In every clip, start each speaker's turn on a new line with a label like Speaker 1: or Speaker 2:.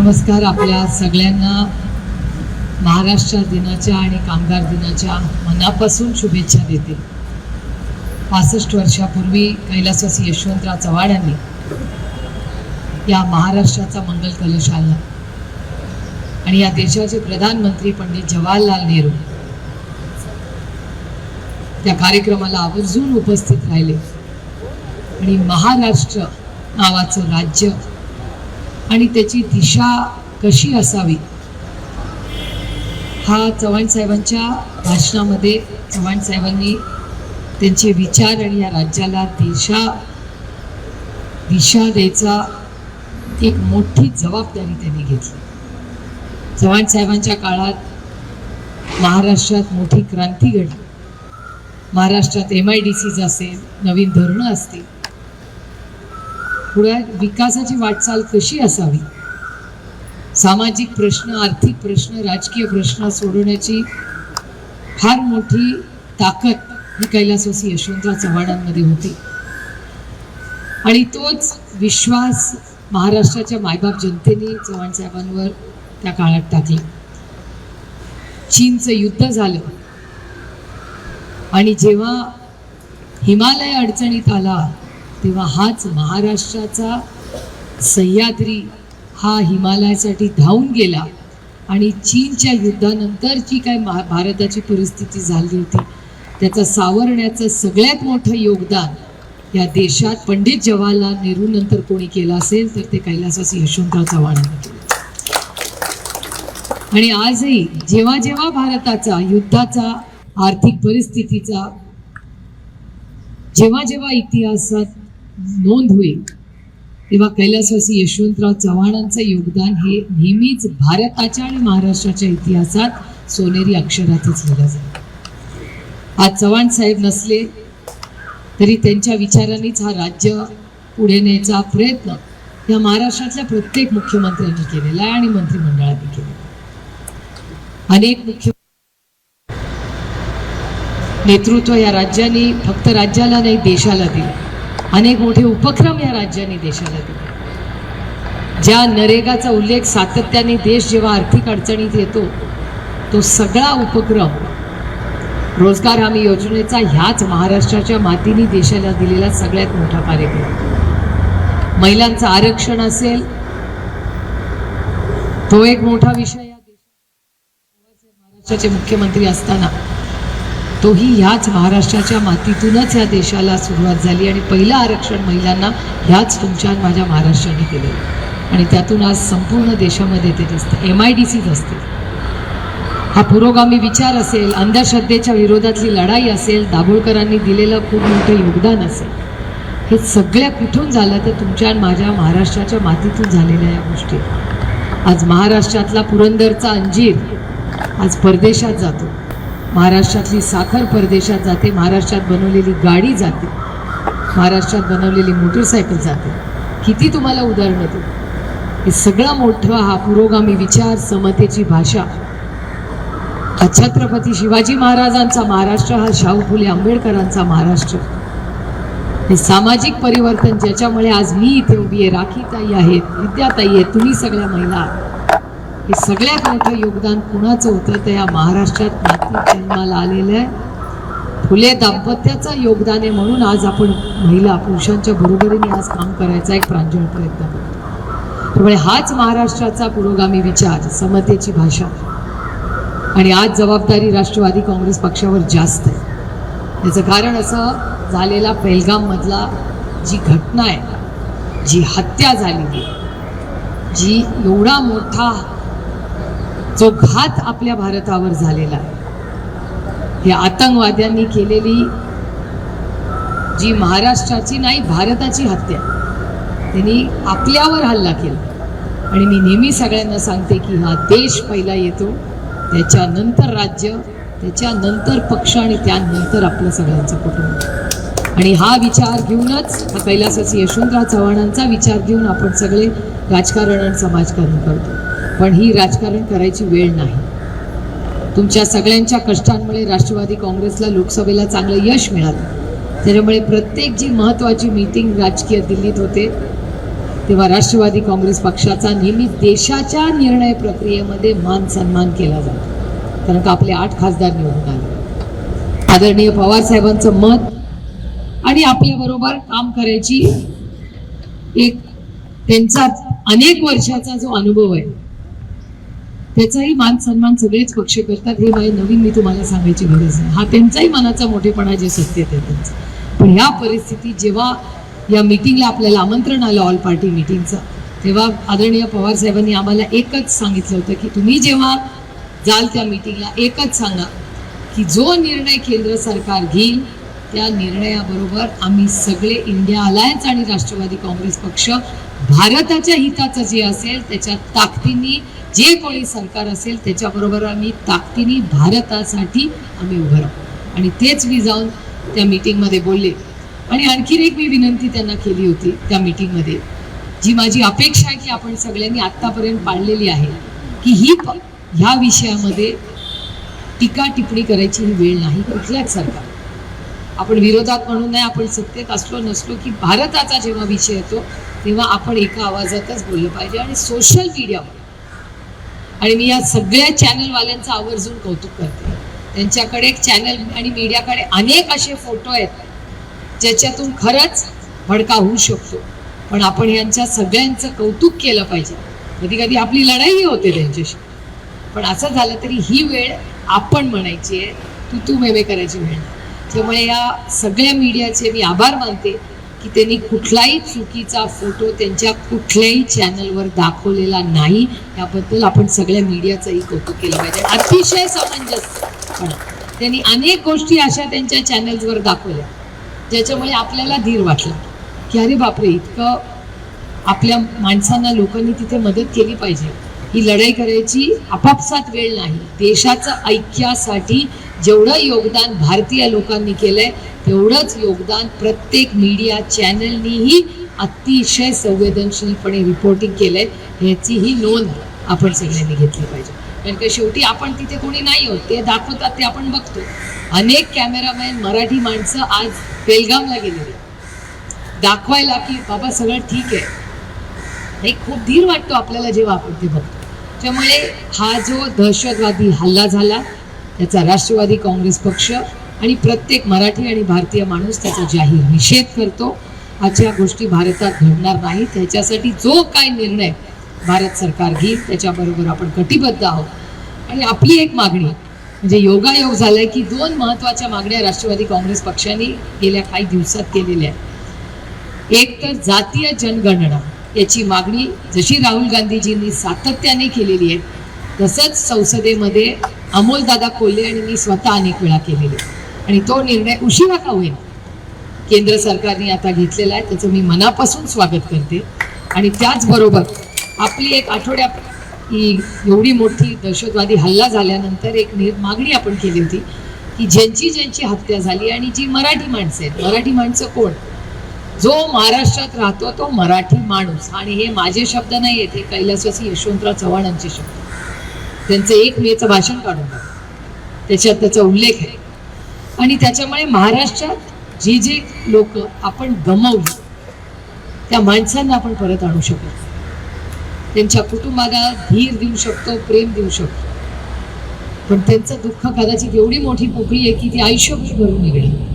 Speaker 1: नमस्कार आपल्या सगळ्यांना. महाराष्ट्र दिनाच्या आणि कामगार दिनाच्या मनापासून शुभेच्छा देते. पासष्ट वर्षापूर्वी कैलासवासी यशवंतराव चव्हाणांनी या महाराष्ट्राचा मंगल कलश आणला. आणि या देशाचे प्रधानमंत्री पंडित जवाहरलाल नेहरू त्या कार्यक्रमाला आवर्जून उपस्थित राहिले. आणि महाराष्ट्र नावाचं राज्य आणि त्याची दिशा कशी असावी? हा चव्हाण साहेबांच्या भाषणामध्ये चव्हाण साहेबांनी त्यांचे विचार आणि या राज्याला दिशा दिशा द्यायचा एक मोठी जबाबदारी त्यांनी घेतली. चव्हाण साहेबांच्या काळात महाराष्ट्रात मोठी क्रांती घडली. महाराष्ट्रात एम आय डी सीज असेल नवीन धोरणं असतील पुढे विकासाची वाटचाल कशी असावी? सामाजिक प्रश्न आर्थिक प्रश्न राजकीय प्रश्न सोडवण्याची फार मोठी ताकद ही कैलासवासी यशवंतराव चव्हाणांमध्ये होती. आणि तोच विश्वास महाराष्ट्राच्या मायबाप जनतेने चव्हाण साहेबांवर त्या काळात टाकला. चीनचं युद्ध झालं. आणि जेव्हा हिमालय अडचणीत आला तेव्हा हाच महाराष्ट्राचा सह्याद्री हा हिमालयासाठी धावून गेला. आणि चीनच्या युद्धानंतरची काय महा भारताची परिस्थिती झाली होती त्याचं सावरण्याचं सगळ्यात मोठं योगदान या देशात पंडित जवाहरलाल नेहरू नंतर कोणी केलं असेल तर ते कैलासवासी यशवंतराव चव्हाणांनी केलं. आणि आजही जेव्हा जेव्हा भारताचा युद्धाचा आर्थिक परिस्थितीचा जेव्हा जेव्हा इतिहासात नोंद होईल. तेव्हा कैलासवासी यशवंतराव चव्हाणांचं योगदान हे नेहमीच भारताच्या आणि महाराष्ट्राच्या इतिहासात सोनेरी अक्षरातच लिहिलं जाईल आज चव्हाण साहेब नसले तरी त्यांच्या विचारांनीच हा राज्य पुढे न्यायचा प्रयत्न या महाराष्ट्रातल्या प्रत्येक मुख्यमंत्र्यांनी केलेला आहे आणि मंत्रिमंडळाने केलेला अनेक मुख्य नेतृत्व या राज्याने फक्त राज्याला नाही देशाला दिलं. अनेक मोठे उपक्रम या राज्याने देशाला दिले. ज्या नरेगाचा उल्लेख सातत्याने देश जेव्हा आर्थिक अडचणीत येतो तो सगळा उपक्रम रोजगार हमी योजनेचा ह्याच महाराष्ट्राच्या मातीने देशाला दिलेला सगळ्यात मोठा कार्यक्रम. महिलांचं आरक्षण असेल तो एक मोठा विषय या महाराष्ट्राचे मुख्यमंत्री असताना तोही ह्याच महाराष्ट्राच्या मातीतूनच या देशाला सुरुवात झाली आणि पहिलं आरक्षण महिलांना ह्याच तुमच्या माझ्या महाराष्ट्राने केलं आणि त्यातून आज संपूर्ण देशामध्ये ते दिसतं. एम आय डी सीच असते. हा पुरोगामी विचार असेल अंधश्रद्धेच्या विरोधातली लढाई असेल दाभोळकरांनी दिलेलं खूप मोठं योगदान असेल हे सगळ्या कुठून झालं तर तुमच्या माझ्या महाराष्ट्राच्या मातीतून झालेल्या या गोष्टी. आज महाराष्ट्रातला पुरंदरचा अंजीर आज परदेशात जातो. महाराष्ट्रातली साखर परदेशात जाते महाराष्ट्रात बनवलेली गाडी जाते महाराष्ट्रात बनवलेली मोटरसायकल जाते. किती तुम्हाला उदाहरणं देऊ? हे सगळा मोठा हा पुरोगामी विचार समतेची भाषा. छत्रपती शिवाजी महाराजांचा महाराष्ट्र हा शाहू फुले आंबेडकरांचा महाराष्ट्र. हे सामाजिक परिवर्तन ज्याच्यामुळे आज मी इथे उभी आहे राखीताई आहेत विद्याताई आहेत तुम्ही सगळ्या महिला हे सगळ्यात मोठं योगदान कुणाचं होतं? तर या महाराष्ट्रात माती जन्माला आलेलं आहे. फुले दाम्पत्याचं योगदान आहे म्हणून आज आपण महिला पुरुषांच्या बरोबरीने आज काम करायचा एक प्रांजळ प्रयत्न करतो. त्यामुळे हाच महाराष्ट्राचा पुरोगामी विचार समतेची भाषा. आणि आज जबाबदारी राष्ट्रवादी काँग्रेस पक्षावर जास्त आहे. याचं कारण असं झालेला पेलगाममधला जी घटना आहे जी हत्या झालेली जी एवढा मोठा जो घात आपल्या भारतावर झालेला आहे. हे आतंकवाद्यांनी केलेली जी महाराष्ट्राची नाही भारताची हत्या त्यांनी आपल्यावर हल्ला केला. आणि मी नेहमी सगळ्यांना सांगते की हा देश पहिला येतो त्याच्यानंतर राज्य त्याच्यानंतर पक्ष आणि त्यानंतर आपलं सगळ्यांचं कुटुंब. आणि हा विचार घेऊनच हा कैलासाची यशवंतराव चव्हाणांचा विचार घेऊन आपण सगळे राजकारण आणि समाजकारण करतो. पण ही राजकारण करायची वेळ नाही. तुमच्या सगळ्यांच्या कष्टांमुळे राष्ट्रवादी काँग्रेसला लोकसभेला चांगलं यश मिळालं. त्याच्यामुळे प्रत्येक जी महत्त्वाची मीटिंग राजकीय दिल्लीत होते तेव्हा राष्ट्रवादी काँग्रेस पक्षाचा नेहमी देशाच्या निर्णय प्रक्रियेमध्ये मान सन्मान केला जातो. कारण का आपले आठ खासदार निवडून आले. आदरणीय पवार साहेबांचं मत आणि आपल्याबरोबर काम करायची एक त्यांचा अनेक वर्षाचा जो अनुभव आहे त्याचाही मान सन्मान सगळेच पक्ष करतात. हे माझ्या नवीन मी तुम्हाला सांगायची गरज आहे हा त्यांचाही मनाचा मोठेपणा जे सत्य आहे त्यांचं. पण ह्या परिस्थितीत जेव्हा या मिटिंगला आपल्याला आमंत्रण आलं ऑल पार्टी मिटिंगचं तेव्हा आदरणीय पवार साहेबांनी आम्हाला एकच सांगितलं होतं की तुम्ही जेव्हा जाल त्या मिटिंगला एकच सांगा की जो निर्णय केंद्र सरकार घेईल त्या निर्णयाबरोबर आम्ही सगळे इंडिया अलायन्स आणि राष्ट्रवादी काँग्रेस पक्ष भारताच्या हिताचं जे असेल त्याच्या ताकदीने जे कोणी सरकार असेल त्याच्याबरोबर आम्ही ताकदीने भारतासाठी आम्ही उभं राहू. आणि तेच मी जाऊन त्या मीटिंगमध्ये बोलले. आणि आणखीन एक मी विनंती त्यांना केली होती त्या मीटिंगमध्ये जी माझी अपेक्षा आहे की आपण सगळ्यांनी आत्तापर्यंत पाळलेली आहे की ही ह्या विषयामध्ये टीका टिप्पणी करायची ही वेळ नाही कुठल्याच सरकार आपण विरोधात म्हणून नाही आपण सत्तेत असलो नसलो की भारताचा जेव्हा विषय येतो तेव्हा आपण एका आवाजातच बोललं पाहिजे. आणि सोशल मीडियावर आणि मी या सगळ्या चॅनलवाल्यांचं आवर्जून कौतुक करते. त्यांच्याकडे एक चॅनल आणि मीडियाकडे अनेक असे फोटो आहेत ज्याच्यातून खरंच भडका होऊ शकतो. पण आपण यांच्या सगळ्यांचं कौतुक केलं पाहिजे. कधी कधी आपली लढाईही होते त्यांच्याशी. पण असं झालं तरी ही वेळ आपण म्हणायची आहे तू तू मेवे करायची वेळ. त्यामुळे या सगळ्या मीडियाचे मी आभार मानते. की त्यांनी कुठलाही चुकीचा फोटो त्यांच्या कुठल्याही चॅनलवर दाखवलेला नाही. याबद्दल आपण सगळ्या मीडियाचंही कौतुक केलं पाहिजे. अतिशय सामंजस्यपणा त्यांनी अनेक गोष्टी अशा त्यांच्या चॅनल्सवर दाखवल्या ज्याच्यामुळे आपल्याला धीर वाटला की अरे बापरे इतकं आपल्या माणसांना लोकांनी तिथे मदत केली पाहिजे. ही लढाई करायची आपापसात वेळ नाही. देशाचं ऐक्यासाठी जेवढं योगदान भारतीय लोकांनी केलंय तेवढंच योगदान प्रत्येक मीडिया चॅनलनीही अतिशय संवेदनशीलपणे रिपोर्टिंग केलंय. ह्याचीही नोंद आपण सगळ्यांनी घेतली पाहिजे. कारण का शेवटी आपण तिथे कोणी नाही होत ते दाखवतात ते आपण बघतो अनेक कॅमेरामॅन मराठी माणसं आज बेलगामला गेलेली दाखवायला की बाबा सगळं ठीक आहे. हे खूप धीर वाटतो आपल्याला जेव्हा आपण ते बघतो. त्यामुळे हा जो दहशतवादी हल्ला झाला त्याचा राष्ट्रवादी काँग्रेस पक्ष आणि प्रत्येक मराठी आणि भारतीय माणूस त्याचा जाहीर निषेध करतो. अशा गोष्टी भारतात घडणार नाही त्याच्यासाठी जो काय निर्णय भारत सरकार घेईल त्याच्याबरोबर आपण कटिबद्ध आहोत. आणि आपली एक मागणी म्हणजे योगायोग झालाय की दोन महत्त्वाच्या मागण्या राष्ट्रवादी काँग्रेस पक्षाने गेल्या काही दिवसात केलेल्या आहेत. एक तर जातीय जनगणना याची मागणी जशी राहुल गांधीजींनी सातत्याने केलेली आहे तसंच संसदेमध्ये अमोलदादा कोल्हे आणि मी स्वतः अनेक वेळा केलेली. आणि तो निर्णय उशिरा का होईल केंद्र सरकारने आता घेतलेला आहे त्याचं मी मनापासून स्वागत करते. आणि त्याचबरोबर आपली एक आठवड्या ही एवढी मोठी दहशतवादी हल्ला झाल्यानंतर एक नि मागणी आपण केली होती की ज्यांची ज्यांची हत्या झाली आणि जी मराठी माणसं आहेत. मराठी माणसं कोण? जो महाराष्ट्रात राहतो तो मराठी माणूस. आणि हे माझे शब्द नाही आहेत हे कैलासवासी यशवंतराव चव्हाणांचे शब्द. त्यांचं एक मेचं भाषण काढून त्याच्यात त्याचा उल्लेख आहे. आणि त्याच्यामुळे महाराष्ट्रात जे जे लोक आपण गमवली त्या माणसांना आपण परत आणू शकतो त्यांच्या कुटुंबाला धीर देऊ शकतो प्रेम देऊ शकतो. पण त्यांचं दुःख कदाचित एवढी मोठी पोकळी आहे की ती आयुष्यभर भरून निघणार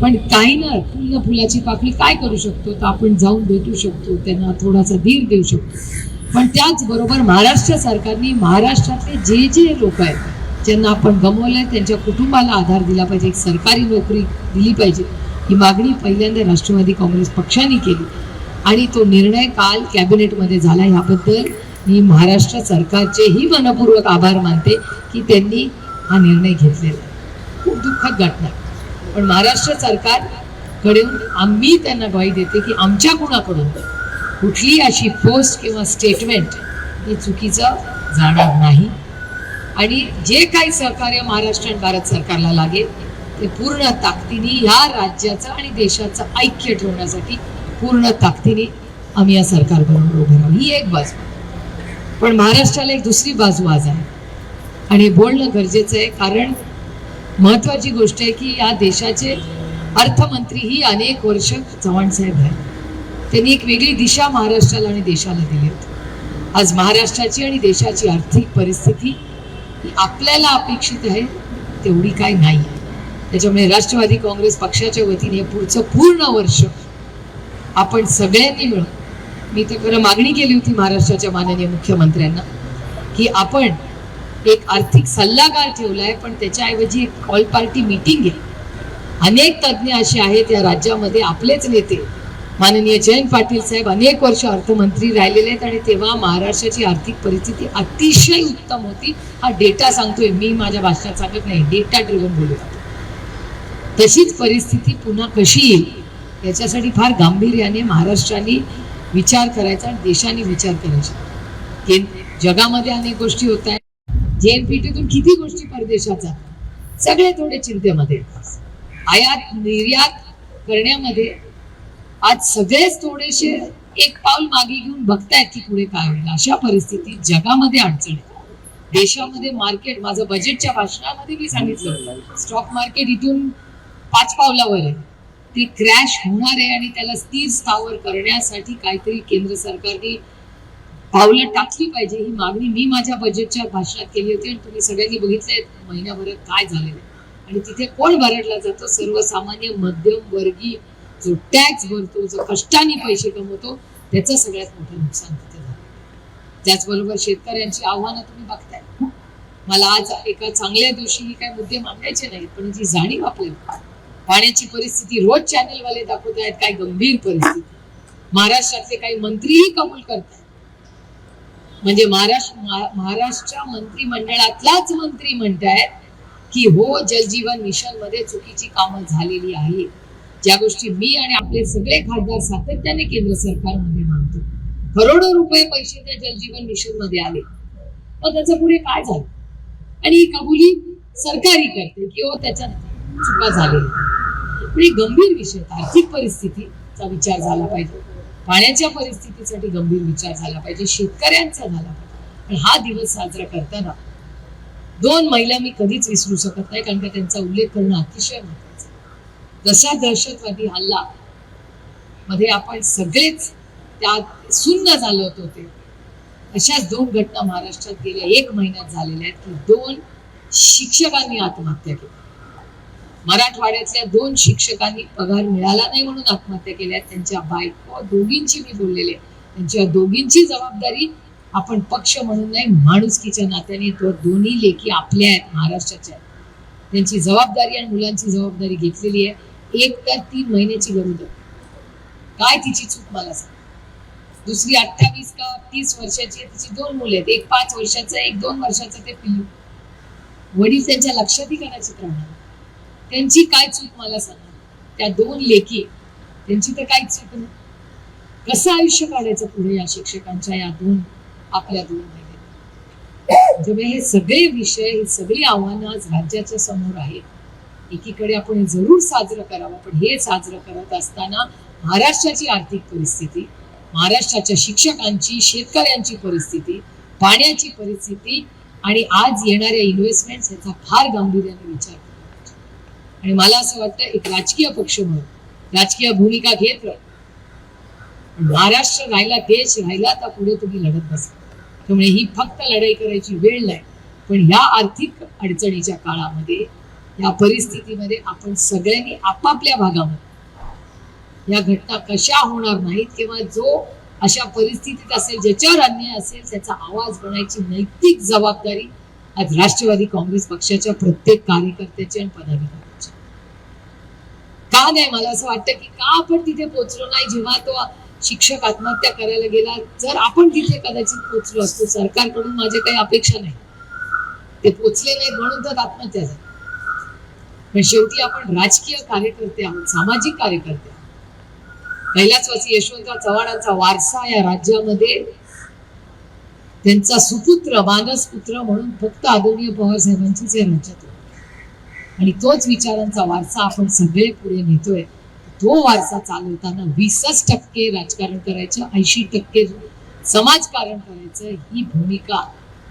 Speaker 1: पण काही ना फुल फुलाची पाकळी काय करू शकतो? तर आपण जाऊन भेटू शकतो त्यांना थोडासा धीर देऊ शकतो. पण त्याचबरोबर महाराष्ट्र सरकारने महाराष्ट्रातले जे जे लोक आहेत ज्यांना आपण गमवलंय त्यांच्या कुटुंबाला आधार दिला पाहिजे एक सरकारी नोकरी दिली पाहिजे ही मागणी पहिल्यांदा राष्ट्रवादी काँग्रेस पक्षाने केली. आणि तो निर्णय काल कॅबिनेटमध्ये झाला. याबद्दल मी महाराष्ट्र सरकारचेही मनपूर्वक आभार मानते की त्यांनी हा निर्णय घेतलेला आहे. खूप दुःखद घटना. पण महाराष्ट्र सरकारकडे आम्ही त्यांना ग्वाही देते की आमच्या कुणाकडून कुठली अशी पोस्ट किंवा स्टेटमेंट हे चुकीचं जाणार नाही. आणि जे काही सहकार्य महाराष्ट्र आणि भारत सरकारला लागेल ते पूर्ण ताकदीने ह्या राज्याचं आणि देशाचं ऐक्य ठेवण्यासाठी पूर्ण ताकदीने आम्ही या सरकारबरोबर उभे राहू. ही एक बाजू. पण महाराष्ट्राला एक दुसरी बाजू आज आहे. आणि हे बोलणं गरजेचं आहे कारण महत्त्वाची गोष्ट आहे की या देशाचे अर्थमंत्री ही अनेक वर्ष चव्हाण साहेब आहेत. त्यांनी एक वेगळी दिशा महाराष्ट्राला आणि देशाला दिली होती. आज महाराष्ट्राची आणि देशाची आर्थिक परिस्थिती ही आपल्याला अपेक्षित आहे तेवढी काय नाही. त्याच्यामुळे राष्ट्रवादी काँग्रेस पक्षाच्या वतीने पुढचं पूर्ण वर्ष आपण सगळ्यांनी मिळून मी तर खरं मागणी केली होती महाराष्ट्राच्या माननीय मुख्यमंत्र्यांना की आपण एक आर्थिक सल्लागार ठेवलाय पण त्याच्याऐवजी एक ऑल पार्टी मीटिंग आहे. अनेक तज्ज्ञ असे आहेत या राज्यामध्ये आपलेच नेते माननीय जयंत पाटील साहेब अनेक वर्ष अर्थमंत्री राहिलेले आहेत आणि तेव्हा महाराष्ट्राची आर्थिक परिस्थिती अतिशय उत्तम होती. हा डेटा सांगतोय मी माझ्या भाषणात सांगत नाही डेटा ड्रिव्हन बोलत तशीच परिस्थिती पुन्हा कशी येईल याच्यासाठी फार गांभीर्याने महाराष्ट्राने विचार करायचा आणि देशाने विचार करायचा. केन- जगामध्ये अनेक गोष्टी होत आहेत. टीतून किती गोष्टी परदेशात जातात सगळे थोडे चिंतेमध्ये आयात निर्यात करण्यामध्ये आज सगळेच थोडेसे एक पाऊल मागे घेऊन बघतायत की पुढे काय होईल. अशा परिस्थितीत जगामध्ये अडचण देशामध्ये मार्केट माझं बजेटच्या भाषणामध्ये मी सांगितलं. स्टॉक मार्केट इथून पाच पावलावर आहे. ते क्रॅश होणार आहे आणि त्याला स्थिर स्थावर करण्यासाठी काहीतरी केंद्र सरकारने पावलं टाकली पाहिजे ही मागणी मी माझ्या बजेटच्या भाषणात केली होती आणि तुम्ही सगळ्यांनी बघितलंय महिन्याभरात काय झालेलं आणि तिथे कोण भरडला जातो? सर्वसामान्य मध्यम वर्गीय जो टॅक्स भरतो जो कष्टाने पैसे कमवतो त्याचं सगळ्यात मोठं नुकसान तिथे झालं. त्याचबरोबर शेतकऱ्यांची आव्हानं तुम्ही बघताय. मला आज एका चांगल्या दिवशी ही काय मुद्दे मांडायचे नाहीत पण जी जाणीव आपल्याला पाण्याची परिस्थिती रोज चॅनलवाले दाखवत आहेत काय गंभीर परिस्थिती. महाराष्ट्रातले काही मंत्रीही कबूल करतात म्हणजे महाराष्ट्र महाराष्ट्र मंत्रिमंडळातलाच मंत्री म्हणतायत की हो जलजीवन मिशनमध्ये चुकीची कामं झालेली आहेत. ज्या गोष्टी मी आणि आपले सगळे खासदार सातत्याने केंद्र सरकारमध्ये मानतो. करोडो रुपये पैसे त्या जलजीवन मिशनमध्ये आले. मग त्याचं पुढे काय झालं? आणि ही कबुली सरकारी करते की हो त्याच्यात चुका झालेल्या पण म्हणजे गंभीर विषय आर्थिक परिस्थितीचा विचार झाला पाहिजे. पाण्याच्या परिस्थितीसाठी गंभीर विचार झाला पाहिजे. शेतकऱ्यांचा झाला पाहिजे. पण हा दिवस साजरा करताना दोन महिला मी कधीच विसरू शकत नाही कारण का त्यांचा उल्लेख करणं अतिशय महत्वाचं जसा दहशतवादी हल्ला? मध्ये आपण सगळेच त्यात सुन्न झालो होतो ते. अशाच दोन घटना महाराष्ट्रात गेल्या एक महिन्यात झालेल्या आहेत की दोन शिक्षकांनी आत्महत्या केली. मराठवाड्यातल्या दोन शिक्षकांनी पगार मिळाला नाही म्हणून आत्महत्या केल्या. त्यांच्या बायको दोघींची मी बोललेले त्यांच्या दोघींची जबाबदारी आपण पक्ष म्हणून नाही माणुसकीच्या नात्याने तो दोन्ही लेखी आपल्या आहेत महाराष्ट्राच्या आहेत. त्यांची जबाबदारी आणि मुलांची जबाबदारी घेतलेली आहे. एक तर तीन महिन्याची गरोदर काय तिची चूक मला सांग. दुसरी अठ्ठावीस का तीस वर्षाची तिची दोन मुले आहेत. एक पाच वर्षाचं एक दोन वर्षाचं ते पिल्लू. वडील त्यांच्या लक्षातही करायचे प्रमाण त्यांची काय चूक मला सांगा. त्या दोन लेखी त्यांची तर काय चूक नाही. कसं आयुष्य काढायचं पुढे या शिक्षकांच्या या दोन आपल्या दोन महिन्यात त्यामुळे हे सगळे विषय ही सगळी आव्हानं आज राज्याच्या समोर आहेत. एकीकडे आपण जरूर साजरं करावं पण हे साजरं करत असताना महाराष्ट्राची आर्थिक परिस्थिती महाराष्ट्राच्या शिक्षकांची शेतकऱ्यांची परिस्थिती पाण्याची परिस्थिती आणि आज येणाऱ्या इन्व्हेस्टमेंट याचा फार गांभीर्याने विचार आणि मला असं वाटतं एक राजकीय पक्ष म्हणून राजकीय भूमिका घेत महाराष्ट्र राहिला देश राहिला तर पुढे तुम्ही लढत बसा. त्यामुळे ही फक्त लढाई करायची वेळ नाही पण ह्या आर्थिक अडचणीच्या काळामध्ये या परिस्थितीमध्ये आपण सगळ्यांनी आपापल्या भागामध्ये या घटना कशा होणार नाहीत किंवा जो अशा परिस्थितीत असेल ज्याच्यावर अन्याय असेल त्याचा आवाज बनायची नैतिक जबाबदारी आज राष्ट्रवादी काँग्रेस पक्षाच्या प्रत्येक कार्यकर्त्याची आणि पदाधिकाऱ्याची. का नाही? मला असं वाटतं की का आपण तिथे पोहोचलो नाही? जेव्हा तो शिक्षक आत्महत्या करायला गेला जर आपण तिथे कदाचित पोहोचलो असतो सरकारकडून माझे काही अपेक्षा नाही. ते पोचले नाहीत म्हणून तर आत्महत्या झाली. पण शेवटी आपण राजकीय कार्यकर्ते आहोत सामाजिक कार्यकर्ते आहोत. कैलासवासी यशवंतराव चव्हाणांचा वारसा या राज्यामध्ये त्यांचा सुपुत्र मानस पुत्र म्हणून फक्त आदरणीय पवार साहेबांचीच या राज्यात आणि तोच विचारांचा वारसा आपण सगळे पुढे नेतोय. तो वारसा चालवताना वीसच टक्के राजकारण करायचं ऐंशी टक्के समाजकारण करायचं ही भूमिका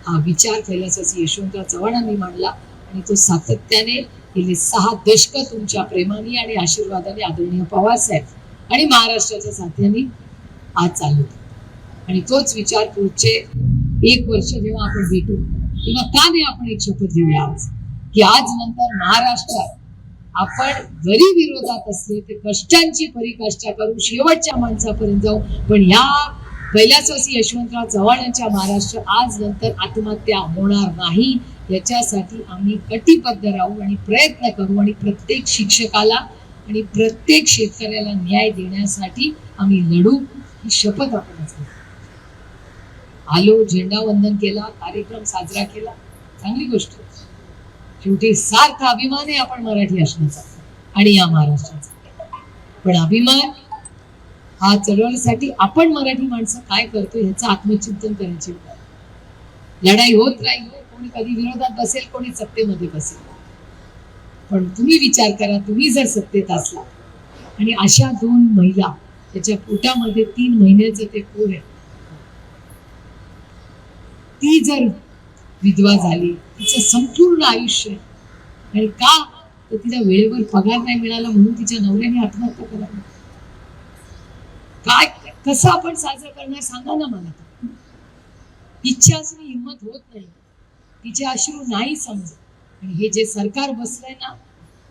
Speaker 1: हा विचार कैलासवासी यशवंतराव चव्हाणांनी मांडला. आणि तो सातत्याने गेले सहा दशक तुमच्या प्रेमाने आणि आशीर्वादाने आदरणीय पवार साहेब आणि महाराष्ट्राच्या साथ्याने आज चालू आणि तोच विचार पुढचे एक वर्ष जेव्हा आपण भेटू तेव्हा का नाही आपण एक शपथ घेऊया आज. की आज नंतर महाराष्ट्रात आपण जरी विरोधात असले ते कष्टांची परिकाष्ठा करू शेवटच्या माणसापर्यंत जाऊ. पण ह्या कैलासवासी यशवंतराव चव्हाण यांच्या महाराष्ट्र आज नंतर आत्महत्या होणार नाही. याच्यासाठी आम्ही कटिबद्ध राहू आणि प्रयत्न करू आणि प्रत्येक शिक्षकाला आणि प्रत्येक शेतकऱ्याला न्याय देण्यासाठी आम्ही लढू ही शपथ आपण आलो झेंडा वंदन केला कार्यक्रम साजरा केला. चांगली गोष्ट. शेवटी सार्थ अभिमान आहे आपण मराठी असण्याचा आणि या महाराष्ट्राचा. पण अभिमान हा चढवण्यासाठी आपण मराठी माणसं काय करतो ह्याचं आत्मचिंतन करायची. लढाई होत राहील कोणी कधी विरोधात बसेल कोणी सत्तेमध्ये बसेल. पण तुम्ही विचार करा तुम्ही जर सत्तेत असला आणि अशा दोन महिला त्याच्या पोटामध्ये तीन महिन्याचं ते पोर आहे. ती जर विधवा झाली तिचं संपूर्ण आयुष्य आणि का? तर तिला वेळेवर पगार नाही मिळाला म्हणून तिच्या नवऱ्याने आत्महत्या करावी काय कसं आपण साजरं करणार सांगा ना मला. इच्छा असून हिंमत होत नाही. तिचे अश्रू नाही समजत. आणि हे जे सरकार बसलंय ना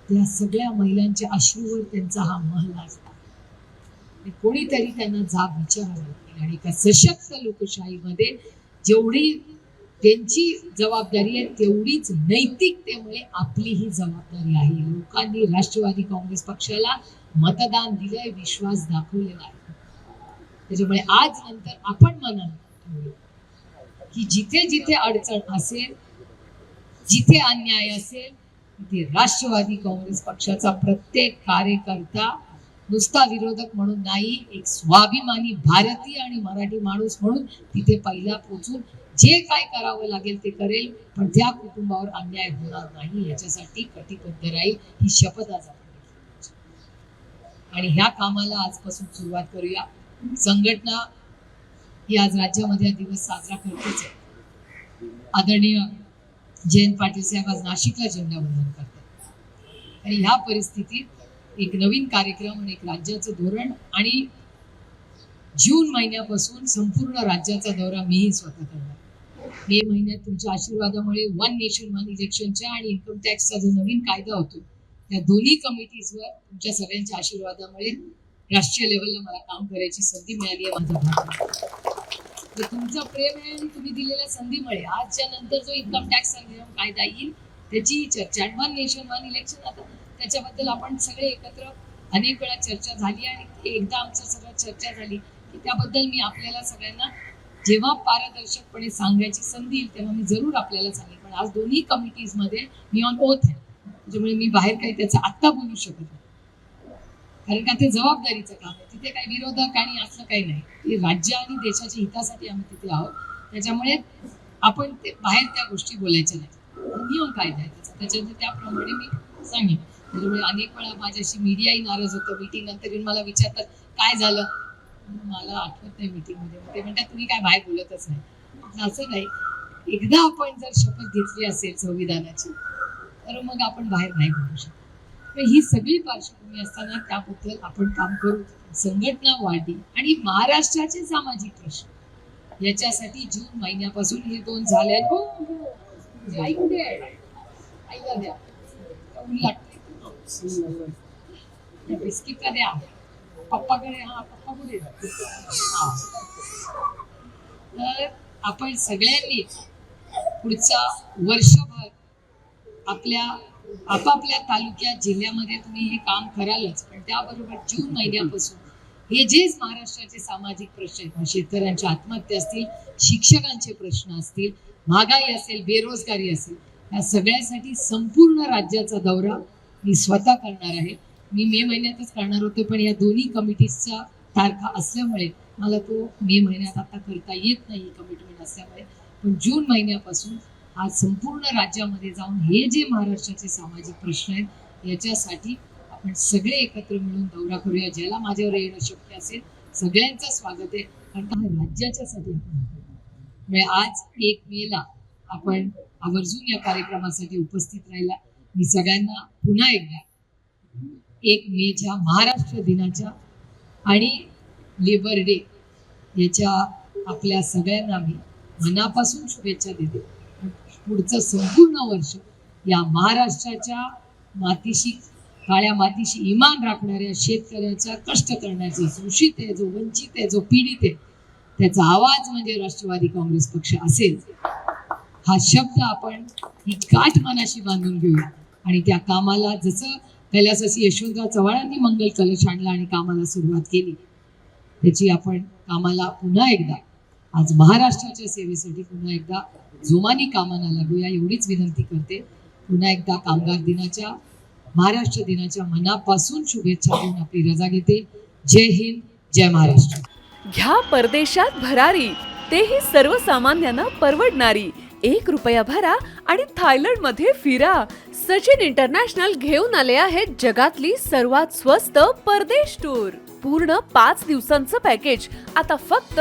Speaker 1: त्या सगळ्या महिलांच्या अश्रूवर त्यांचा हा महल असतो. कोणीतरी त्यांना जाब विचारावा लागेल. आणि एका सशक्त लोकशाहीमध्ये जेवढी त्यांची जबाबदारी आहे तेवढीच नैतिकतेमुळे आपली ही जबाबदारी आहे. लोकांनी राष्ट्रवादी काँग्रेस पक्षाला मतदान दिलंय विश्वास दाखवलेला आहे. त्याच्यामुळे आज नंतर आपण मनाला की जिथे जिथे अडचण असेल जिथे अन्याय असेल तिथे राष्ट्रवादी काँग्रेस पक्षाचा प्रत्येक कार्यकर्ता नुसता विरोधक म्हणून नाही एक स्वाभिमानी भारतीय आणि मराठी माणूस म्हणून तिथे पहिला पोचून जे काय करावं लागेल ते करेल पण त्या कुटुंबावर अन्याय होणार नाही याच्यासाठी कटिबद्ध राहील ही शपथ आज आणि ह्या कामाला आजपासून सुरुवात करूया. संघटना ही आज राज्यामध्ये दिवस साजरा करतेच आहे. आदरणीय जयंत पाटील साहेब आज नाशिकला झेंडा वंदन करतात. आणि ह्या परिस्थितीत एक नवीन कार्यक्रम आणि एक राज्याचं धोरण आणि जून महिन्यापासून संपूर्ण राज्याचा दौरा मीही स्वतः करणार. मे महिन्यात तुमच्या आशीर्वादामुळे वन नेशन वन इलेक्शनच्या आणि इन्कम टॅक्सचा जो नवीन कायदा होतो त्या दोन्ही कमिटीजवर तुमच्या सगळ्यांच्या आशीर्वादामुळे राष्ट्रीय लेवलला मला काम करायची संधी मिळाली आहे माझा भाग तुमचं प्रेम आहे आणि तुम्ही दिलेल्या संधीमुळे आजच्या नंतर जो इन्कम टॅक्स कायदा येईल त्याचीही चर्चा. वन नेशन वन इलेक्शन आता त्याच्याबद्दल आपण सगळे एकत्र अनेक वेळा चर्चा झाली आणि एकदा आमचं सगळं चर्चा झाली की त्याबद्दल मी आपल्याला सगळ्यांना जेव्हा पारदर्शकपणे सांगायची संधी येईल तेव्हा मी जरूर आपल्याला सांगेन. पण आज दोन्ही कमिटीजमध्ये मी ऑन ओथ आहे. त्याच्यामुळे मी बाहेर काही त्याचं आत्ता बोलू शकत नाही. कारण का ते जबाबदारीचं काम आहे. तिथे काही विरोधक आणि असं काही नाही. राज्य आणि देशाच्या हितासाठी आम्ही तिथे आहोत. त्याच्यामुळे आपण ते बाहेर त्या गोष्टी बोलायच्या नाही नियम कायदा आहे त्याचा. त्याच्यानंतर त्याप्रमाणे मी सांगेन. त्याच्यामुळे अनेक वेळा माझ्याशी मीडियाही नाराज होतो. मीटिंग नंतर येऊन मला विचारतात काय झालं? मला आठवत नाही मीटिंगमध्ये. ते म्हणतात तुम्ही काय बाहेर बोलतच नाही. असं नाही. एकदा आपण जर शपथ घेतली असेल संविधानाची तर मग आपण बाहेर नाही बोलू शकतो. ही सगळी पार्श्वभूमी असताना त्याबद्दल आपण काम करू. संघटना वाढली आणि महाराष्ट्राचे सामाजिक प्रश्न. याच्यासाठी जून महिन्यापासून हे दोन झाले. हो, हो. आहे द्या. द्या पप्पाकडे हा पप्पा कुठे तर आपण सगळ्यांनी पुढचा वर्षभर आपल्या आपापल्या तालुक्यात जिल्ह्यामध्ये तुम्ही हे काम करालच पण त्याबरोबर जून महिन्यापासून हे जेच महाराष्ट्राचे सामाजिक प्रश्न आहेत शेतकऱ्यांच्या आत्महत्या असतील शिक्षकांचे प्रश्न असतील महागाई असेल बेरोजगारी असेल या सगळ्यासाठी संपूर्ण राज्याचा दौरा मी स्वतः करणार आहे. मी मे महिन्यातच करणार होते पण या दोन्ही कमिटीजच्या तारखा असल्यामुळे मला तो मे महिन्यात आता करता येत नाही कमिटमेंट असल्यामुळे. पण जून महिन्यापासून आज संपूर्ण राज्यामध्ये जाऊन हे जे महाराष्ट्राचे सामाजिक प्रश्न आहेत याच्यासाठी आपण सगळे एकत्र मिळून दौरा करूया. ज्याला माझ्यावर येणं शक्य असेल सगळ्यांचं स्वागत आहे. कारण हा राज्याच्यासाठी आपण म्हणजे आज एक मेला आपण आवर्जून या कार्यक्रमासाठी उपस्थित राहिला. मी सगळ्यांना पुन्हा एकदा एक मेच्या महाराष्ट्र दिनाच्या आणि लेबर डे याच्या आपल्या सगळ्यांना मी मनापासून शुभेच्छा देते. पुढचं संपूर्ण वर्ष या महाराष्ट्राच्या मातीशी काळ्या मातीशी इमान राखणाऱ्या शेतकऱ्याचा कष्ट करण्याचा शोषित आहे जो वंचित आहे जो पीडित आहे त्याचा आवाज म्हणजे राष्ट्रवादी काँग्रेस पक्ष असेल. हा शब्द आपण ही काठ मनाशी बांधून घेऊया आणि त्या कामाला जसं कैलासासी यशवंतराव चव्हाणांनी मंगल कलश आणला आणि कामाला सुरुवात केली त्याची आपण कामाला पुन्हा एकदा आज महाराष्ट्राच्या सेवेसाठी पुन्हा एकदा जोमानी कामाला लागूया एवढीच विनंती करते. पुन्हा एकदा कामगार दिनाच्या महाराष्ट्र दिनाच्या मनापासून शुभेच्छा देऊन आपली रजा घेते. जय हिंद जय महाराष्ट्र.
Speaker 2: घ्या परदेशात भरारी तेही सर्वसामान्यांना परवडणारी. एक रुपया भरा आणि थायलंडमध्ये फिरा. सचिन इंटरनॅशनल घेऊन आले आहेत जगातली सर्वात स्वस्त परदेश टूर. पूर्ण पाच दिवसांचं पॅकेज. आता फक्त